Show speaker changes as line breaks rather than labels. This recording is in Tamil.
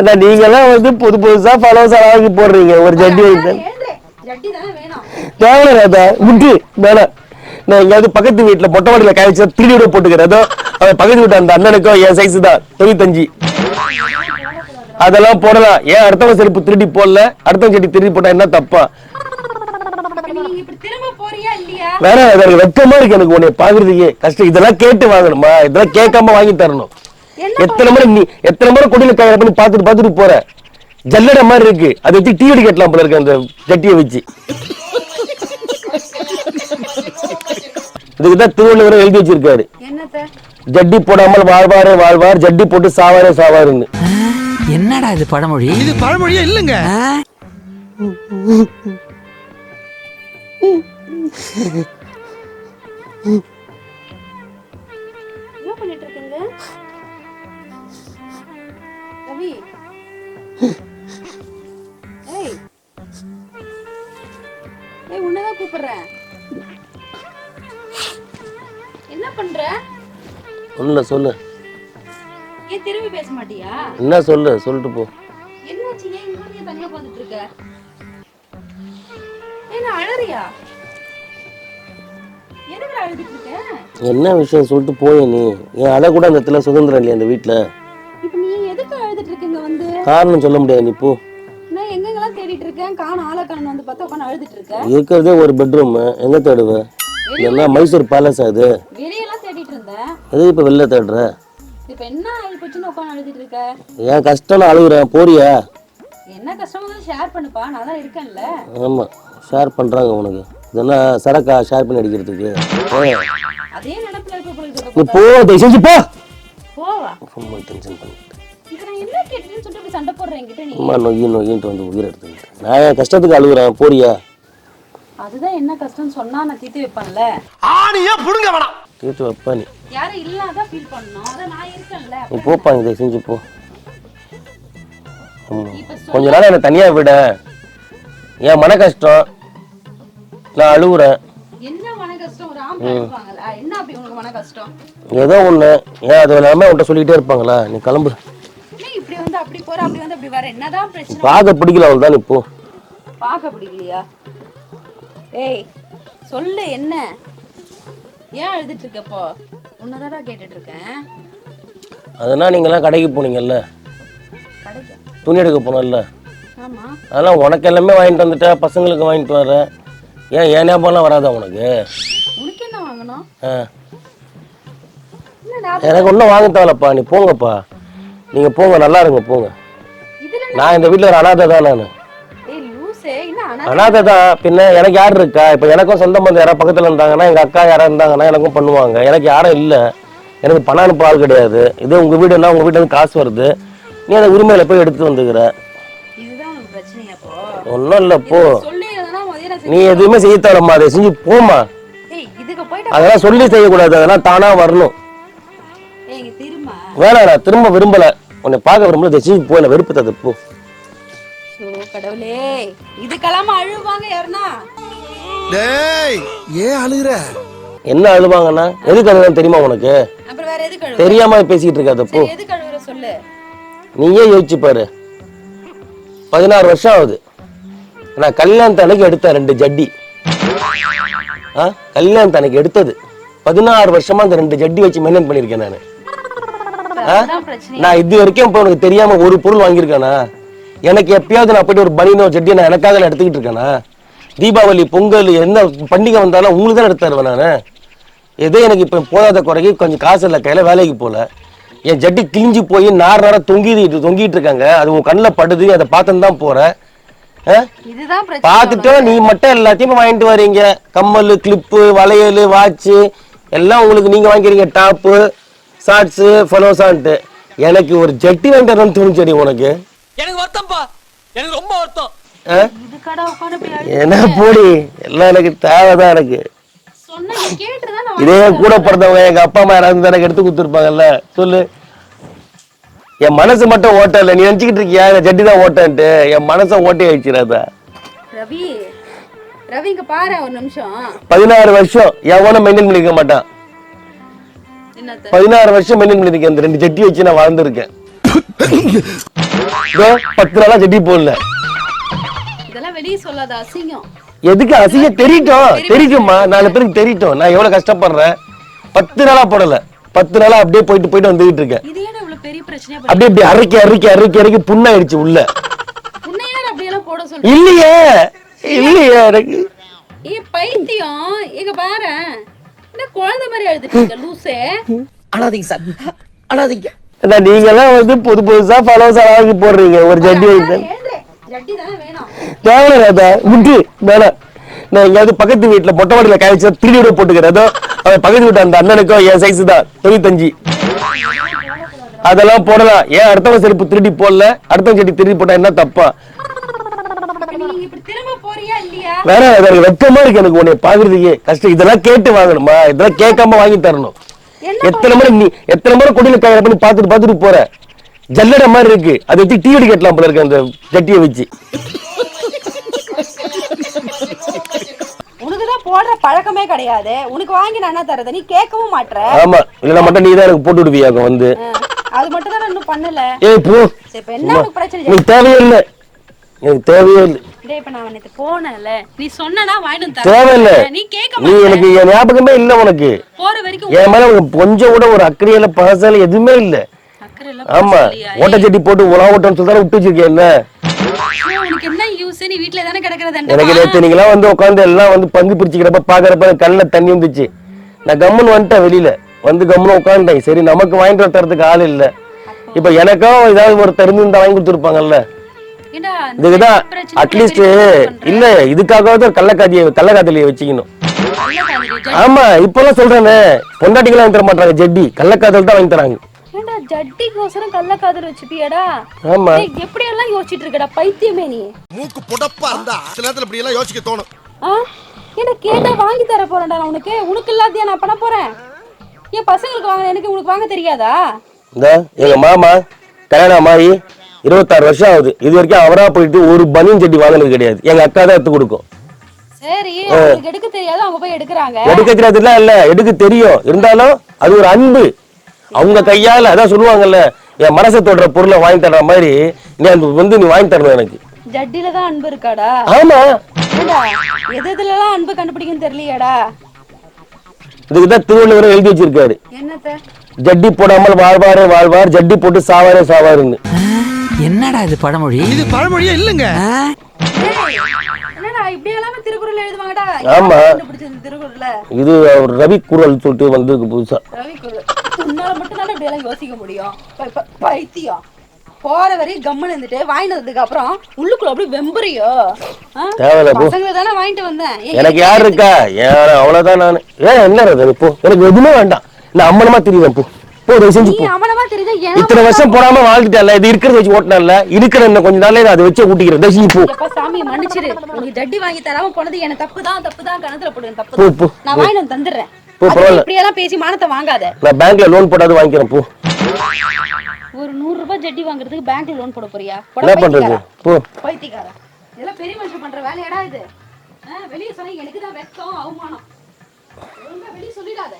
ஏன்னா நீங்க எல்லாம் வந்து புது புதுசா பலவசா வாங்கி போடுறீங்க. ஒரு ஜட்டி
வேணும்.
தேவை ராதா. விட்டு வேணாம். நான் எங்கேயாவது பக்கத்து வீட்டுல மொட்டை மாடியில காய வச்சா திருடி விட போட்டுக்கிறேன். ஏதோ அவன் பக்கத்து வீட்டு அந்த அண்ணனுக்கும் என் சைஸ் தான். தொண்ணூத்தஞ்சு. அதெல்லாம் போடலாம். ஏன் அடுத்தவன் செருப்பு திருடி போடல? அடுத்தவன் செடி திருடி போட்டா என்ன தப்பா? வேற எனக்கு வெக்கமா இருக்கு எனக்கு உன்னை பாக்குறதுக்கே கஷ்டம். இதெல்லாம் கேட்டு வாங்கணுமா? இதெல்லாம் கேட்காம வாங்கி தரணும். எத்தனை முறை நீ எத்தனை முறை கொடியில காய பண்ணி பார்த்துட்டு பார்த்துட்டு போற? ஜல்லடை மாதிரி இருக்கு. அதை வச்சு டீ அடி கட்டலாம் போல இருக்கு அந்த ஜட்டியை வச்சு. இதுக்கு தான் திருவள்ளுவர் எழுதி வச்சிருக்காரு. ஜட்டி போடாமல் வாழ்வாரே வாழ்வார் ஜட்டி போட்டு சாவாரே சாவாருன்னு.
என்னடா இது பழமொழி?
இது பழமொழியே இல்லைங்க.
என்ன ஏய் உன்னதான் கூப்பிடுறேன். என்ன பண்ற?
ஒண்ணுல சொல்லு.
ஏன் திரும்பி பேச மாட்டியா?
என்ன சொல்லு சொல்லிட்டு போ.
என்னாச்சு? ஏன் இங்க தனியா உட்காந்துட்டு இருக்க? ஏன் அழறியா?
என்ன விஷயம் சொல்லிட்டு போய நீ? என் அழ கூட அந்த இடத்துல சுதந்திரம் இல்லையா அந்த வீட்டுல
இப்ப நீ எதுக்கு அழுதுட்டு இருக்கீங்க வந்து?
காரணம் சொல்ல முடியாது நீ போ.
பார்த்தா உட்காந்து அழுதுட்டு இருக்க.
இருக்கிறதே ஒரு பெட்ரூம் எங்க தேடுவ? இதெல்லாம் மைசூர் பேலஸ் அது?
வெளியெல்லாம் தேடிட்டு இருந்தேன்.
இப்ப வெளில தேடுற?
இப்ப என்ன ஆகி போச்சுன்னு உட்காந்து அழுதுட்டு இருக்க?
என் கஷ்டம் அழுகுறேன் போறியா?
என்ன கஷ்டமா ஷேர் பண்ணுப்பா நான் தான் இருக்கேன்ல.
ஆமா ஷேர் பண்றாங்க உனக்கு. இதெல்லாம் சரக்கா ஷேர் பண்ணி அடிக்கிறதுக்கு? ஏன்?
அதே நினைப்புல போல
நீ போ தயவு செஞ்சு போ.
போவா.
ரொம்ப டென்ஷன் பண்ணிட்டு அம்மா நொய்யு நொய்யின்ட்டு வந்து உயிர் எடுத்துக்கிட்டு நான் என் கஷ்டத்துக்கு அழுகுறேன்? போறியா?
அதுதான் என்ன கஷ்டம்னு சொன்னா நான் தீர்த்து வைப்பேன்ல.
ஆணியா புடுங்க வேணாம்.
தீர்த்து வைப்பா நீ.
யாரும் இல்லாத ஃபீல் பண்ணணும் அதான் நான் இருக்கேன்ல.
நீ போப்பா இதை செஞ்சு போ. கொஞ்ச நாள் என்னை தனியா விட. என் மன கஷ்டம் நான் அழுகுறேன்.
என்ன மன கஷ்டம் ஒரு ஆம்பளை இருப்பாங்கல்ல. என்ன அப்படி உனக்கு மன கஷ்டம்
ஏதோ ஒண்ணு. ஏன் அது எல்லாமே உன்கிட்ட சொல்லிக்கிட்டே இருப்பாங்களா? நீ கிளம்பு.
அப்படி போற அப்படி வந்து அப்படி வர. என்னதான் பிரச்சனை?
பார்க்க பிடிக்கல அவள் தான் நீ போ
பார்க்க பிடிக்கலையா? ஏய் சொல்லு என்ன? ஏன் அழுதுட்டு இருக்க இப்போ? உன்னதாடா கேட்டுட்டு இருக்கேன்.
அதெல்லாம் நீங்களாம் கடைக்கு போனீங்கல்ல?
கடைக்கு?
துணி எடுக்க போனோம்ல அதெல்லாம் உனக்கு எல்லாமே வாங்கிட்டு வந்துட்ட பசங்களுக்கு வாங்கிட்டு வர. ஏன் ஏன் ஞாபகம்லாம் வராதா உனக்கு?
உனக்கு என்ன வாங்கணும்?
எனக்கு ஒன்றும் வாங்க தேவையில்லப்பா. நீ போங்கப்பா. நீங்கள் போங்க நல்லா இருங்க போங்க. நான் இந்த வீட்டில் ஒரு அனாதை தான் நான். அனாதை? தான். பின்ன எனக்கு யார் இருக்கா? இப்போ எனக்கும் சொந்த பந்தம் யாராவது பக்கத்தில் இருந்தாங்கன்னா எங்கள் அக்கா யாராவது இருந்தாங்கன்னா எனக்கும் பண்ணுவாங்க. எனக்கு யாரும் இல்லை. எனக்கு பணம் அனுப்ப ஆள் கிடையாது. இதே உங்கள் வீடுனா உங்கள் வீட்டுல காசு வருது. நீ அந்த உரிமையில போய் எடுத்து வந்துக்கிற. ஒன்றும் இல்லை போ. நீ எதுவுமே செய்ய தேவைம்மா அதை செஞ்சு போமா அதெல்லாம் சொல்லி செய்யக்கூடாது. அதெல்லாம் தானா வரணும். வேணாம் நான் திரும்ப விரும்பல. உன்னை பார்க்க விரும்பல இதை செஞ்சு போயில வெறுப்பு தது போ.
கடவுளே. இதுக்கெல்லாம் அழுவாங்க யாருன்னா?
டேய் ஏன் அழுகுற?
என்ன அழுவாங்கன்னா எதுக்கு அழுவான்னு தெரியுமா உனக்கு?
அப்புறம் வேற எதுக்கு அழுவ
தெரியாம பேசிக்கிட்டு இருக்காத போ.
எதுக்கு அழுவுற சொல்லு.
நீயே யோசிச்சு பாரு. பதினாறு வருஷம் ஆகுது. நான் கல்யாணத்து அன்னைக்கு எடுத்தேன் ரெண்டு ஜட்டி. ஆ கல்யாணத்து அன்னைக்கு எடுத்தது. பதினாறு வருஷமா அந்த ரெண்டு ஜட்டி வச்சு மெயின்டைன் பண்ணியிருக்கேன் நான். நான் இது வரைக்கும் இப்போ உனக்கு தெரியாம ஒரு பொருள் வாங்கியிருக்கானா? எனக்கு எப்பயாவது நான் போயிட்டு ஒரு பனினோ ஜட்டியை நான் எனக்காக நான் எடுத்துக்கிட்டு இருக்கேனா? தீபாவளி பொங்கல் என்ன பண்டிகை வந்தாலும் உங்களுக்கு தான் எடுத்து தருவேன் நான்? ஏதோ எனக்கு இப்போ போதாத குறைக்கு கொஞ்சம் காசு இல்லை கையில வேலைக்கு போகல என் ஜட்டி கிழிஞ்சு போய் நார் நாரா தொங்கிட்டு தொங்கிட்டு இருக்காங்க. அது உன் கண்ணில் படுது அதை பார்த்துன்னு தான்
பிரச்சனை.
பார்த்துட்டு நீ மட்டும் எல்லாத்தையும் வாங்கிட்டு வரீங்க. கம்மல் கிளிப்பு வளையல் வாட்சு எல்லாம் உங்களுக்கு நீங்க வாங்கிக்கிறீங்க. டாப்பு ஷார்ட்ஸு ஃபலோசான்ட்டு எனக்கு ஒரு ஜட்டி வரணும்னு தோணுச்சடி உனக்கு.
எனக்கு வருத்தம்ப்பா எனக்கு ரொம்ப வருத்தம்.
என்ன போடி? எல்லாம் எனக்கு தேவைதான் எனக்கு. இதே கூட பிறந்தவங்க எங்க அப்பா அம்மா யாராவது எனக்கு எடுத்து கொடுத்துருப்பாங்கல்ல. சொல்லு. என் மனசு மட்டும் ஓட்ட இல்லை நீ நினச்சிக்கிட்டு இருக்கியா? ஜட்டி தான் ஓட்டன்ட்டு. என் மனசை ஓட்டி வச்சிடாத
ரவி ரவி இங்க பாரு ஒரு நிமிஷம்.
பதினாறு வருஷம். எவனும் மெயின்டைன் பண்ணிக்க மாட்டான். பதினாறு வருஷம் மெயின்டைன் பண்ணிருக்கேன் இந்த ரெண்டு ஜட்டி வச்சு நான் வாழ்ந்திருக்கேன். பத்து நாளா ஜட்டி போடல.
இதெல்லாம் வெளியே சொல்லாத அசிங்கம்.
எதுக்கு அசிங்க தெரியட்டும் தெரியட்டும்மா நாலு பேருக்கு தெரியட்டும் நான் எவ்வளவு கஷ்டப்படுறேன்? பத்து நாளா போடல. பத்து நாளா அப்படியே போயிட்டு போயிட்டு வந்துகிட்டு இருக்கேன். அப்படியே அப்படியே அரைக்கி அரைக்கி அரைக்கி அரைக்கி புண்ணாயிடுச்சு உள்ள. இல்லையே. இல்லையே எனக்கு.
பைத்தியம். எங்க பாரு என்ன குழந்தை மாதிரி அழுதுட்டு இருக்க லூசே.
அழாதீங்க சார். அழாதீங்க
அதான் நீங்க எல்லாம் வந்து புது புதுசா ஃபாலோவர்ஸ் வாங்கி போடுறீங்க. ஒரு ஜட்டி தேவையில்ல விட்டு வேணாம் நான் எங்கேயாவது பக்கத்து வீட்டுல மொட்டை மாடியில காய வச்சா திருடி விட போட்டுக்கிறேன். அதோ அவன் பக்கத்து வீட்டு அந்த அண்ணனுக்கும் என் சைஸ் தான். தொண்ணூத்தஞ்சு. அதெல்லாம் போடலாம். ஏன் அடுத்தவங்க செருப்பு திருடி போடல? அடுத்தவங்க செடி திருடி போட்டா என்ன தப்பா? வேற எனக்கு வெக்கமா இருக்கு எனக்கு உன்னை பாக்குறதுக்கே கஷ்டம். இதெல்லாம் கேட்டு வாங்கணுமா? இதெல்லாம் கேட்காம வாங்கி தரணும். எத்தனை முறை நீ எத்தனை முறை கொடியில காய பண்ணி பார்த்துட்டு பார்த்துட்டு போற? ஜல்லடை மாதிரி இருக்கு. அதை வச்சு டிவி கட்டலாம் போல இருக்கு அந்த ஜட்டியை வச்சு.
உனக்குதான் போடுற பழக்கமே கிடையாது. உனக்கு வாங்கி நான் என்ன தரது நீ கேட்கவும் மாட்ற.
ஆமா. இல்லைன்னா மட்டும் நீ தான் எனக்கு போட்டு விடுவியாங்க வந்து.
அது மட்டும் தான் இன்னும் பண்ணல.
ஏய் போ.
என்ன பிரச்சனை?
எனக்கு தேவையே இல்லை. எனக்கு தேவையே இல்லை. தேவையில்லை.
நீ
எனக்கு என் ஞாபகமே இல்லை உனக்கு. என் மேல உனக்கு கொஞ்சம் கூட ஒரு அக்கறையில பாசால எதுவுமே இல்லை. ஆமா
இல்லையா?
ஓட்ட சட்டி போட்டு உலா ஓட்டம்னு சொல்லி விட்டு வச்சிருக்கேன் என்ன? எனக்கு நேற்று நீங்களாம் வந்து உட்காந்து எல்லாம் வந்து பங்கு பிரிச்சுக்கிறப்ப பாக்குறப்ப கண்ணில் தண்ணி வந்துச்சு. நான் கம்முன்னு வந்துட்டேன் வெளியில. வந்து கம்முன்னு உட்காந்துட்டேன் சரி நமக்கு வாங்கிட்டு தரத்துக்கு ஆள் இல்ல. இப்ப எனக்கும் ஏதாவது இருந்து இந்த வாங்கி கொடுத்துருப்பாங்கல்ல. இதுக்குதான் அட்லீஸ்ட் இல்ல இதுக்காகவாவது ஒரு கள்ளக்காதியை கள்ளக்காதலியை வச்சுக்கணும். ஆமா இப்பெல்லாம் சொல்றேனே பொண்டாட்டிக்கெல்லாம் வாங்கி தர மாட்டாங்க ஜெட்டி. கள்ளக்காதல் தான் வாங்கி தராங்க.
ஜட்டிக்கோசரம் கள்ள காதல் வச்சுப்பியாடா?
ஆமா.
எப்படி எல்லாம் யோசிச்சிட்டு இருக்கடா பைத்தியமே நீ?
மூக்கு புடப்பா இருந்தா சில நேரத்துல இப்படி எல்லாம் யோசிக்க தோணும்.
ஆ? என்ன கேட்டா வாங்கி தர போறேன்டா நான் உனக்கு. உனக்கு இல்லாதயா நான் பண்ண போறேன். என் பசங்களுக்கு வாங்க எனக்கு உனக்கு வாங்க தெரியாதா?
இந்த எங்க மாமா கல்யாணம் ஆகி இருபத்தாறு வருஷம் ஆகுது. இது வரைக்கும் அவரா போயிட்டு ஒரு பனியன் சட்டி வாங்கினது கிடையாது. எங்க அக்கா தான் எடுத்து கொடுக்கும்.
எடுக்க தெரியாது அவங்க போய் எடுக்கிறாங்க.
எடுக்க தெரியாதுலாம் இல்ல எடுக்க தெரியும். இருந்தாலும் அது ஒரு அன்பு. அவங்க கையால அதான் சொல்லுவாங்கல்ல என் மனசை தொடுற பொருளை வாங்கி தர்ற மாதிரி நீ அந்த வந்து நீ வாங்கி தரணும் எனக்கு.
ஜட்டில தான் அன்பு இருக்காடா?
ஆமா.
எது எதுலலாம் அன்பு கண்டுபிடிக்கும்னு தெரியலையாடா.
இதுக்கு தான் திருவள்ளுவர் எழுதி வச்சிருக்காரு.
என்னத்த?
ஜட்டி போடாமல் வாழ்வாரே வாழ்வார் ஜட்டி போட்டு சாவாரே சாவாருன்னு.
என்னடா இது பழமொழி?
இது பழமொழியே இல்லைங்க.
ஆமா. இது அவர் ரவி குரல் சொல்லிட்டு வந்திருக்கு புதுசா.
ரவிக்குறள். உன்னால மட்டும் தானே இப்படி எல்லாம் யோசிக்க முடியும். பைத்தியம். போற வரையும் கம்முன்னு இருந்துட்டு வாங்கிட்டு வந்ததுக்கு அப்புறம் உள்ளுக்குள்ள அப்படியே வெம்புறியோ?
தேவையில்ல
பசங்களை தானே வாங்கிட்டு வந்தேன்.
எனக்கு யார் இருக்கா? ஏன் அவ்வளவுதான் நான். ஏன் என்ன அது போ. எனக்கு எதுவுமே வேண்டாம். நான் அம்மனமா தெரியுவேன் போ. போ தயவு செஞ்சு
நீ
இத்தனை வருஷம் போடாம வாழ்ந்துட்டல இது இருக்கிறத வச்சு ஓட்டினல இருக்கிற இன்னும் கொஞ்ச நாள்ல அதை வச்சு ஊட்டிக்கிறேன். செஞ்சு போ.
சாமி மன்னிச்சிரு. உனக்கு ஜட்டி வாங்கி தராம போனது எனக்கு தப்பு தான் தப்பு தான் கணத்துல போடுவேன் தப்பு
போ,
நான் வாங்கிட்டு வந்து தந்துடுறேன்.
போ, பரவாயில்ல.
இப்படி எல்லாம் பேசி மானத்தை வாங்காத.
நான் பேங்க்ல லோன் போட்டாது வாங்கிக்கிறேன் போ.
ஒரு நூறு ரூபாய் ஜட்டி வாங்குறதுக்கு பேங்க்ல லோன் போட போறியா? போட
என்ன பண்றது. போ.
பைத்தியக்காரா. இதெல்லாம் பெரிய மனுஷன் பண்ற வேலையாடா இது. வெளிய சொன்னா எனக்கு தான் வெக்கம் அவமானம். வெளிய சொல்லிடாத.